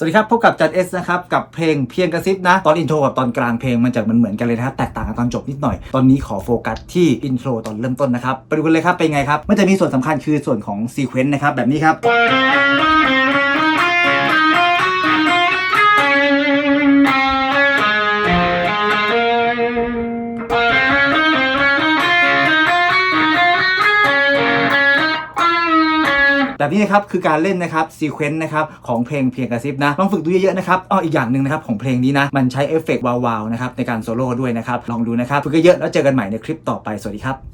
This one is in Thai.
สวัสดีครับ พบกับจัดเอสนะครับ กับเพลงเพียงกระซิบนะ ตอนอินโทรกับตอนกลางเพลงมันจะเหมือนเหมือนกันเลยนะครับ แตกต่างกันตอนจบนิดหน่อย ตอนนี้ขอโฟกัสที่อินโทรตอนเริ่มต้นนะครับ ไปดูกันเลยครับเป็นไงครับ มันจะมีส่วนสำคัญคือส่วนของซีเควนต์นะครับแบบนี้ครับ แบบนี้นะครับคือการเล่นนะครับซีเควนต์นะครับของเพลงเพียงกระซิบนะลองฝึกดูเยอะๆนะครับอ้ออีกอย่างหนึ่งนะครับของเพลงนี้นะมันใช้เอฟเฟกต์วาวๆนะครับในการโซโล่ด้วยนะครับลองดูนะครับฝึกเยอะๆแล้วเจอกันใหม่ในคลิปต่อไปสวัสดีครับ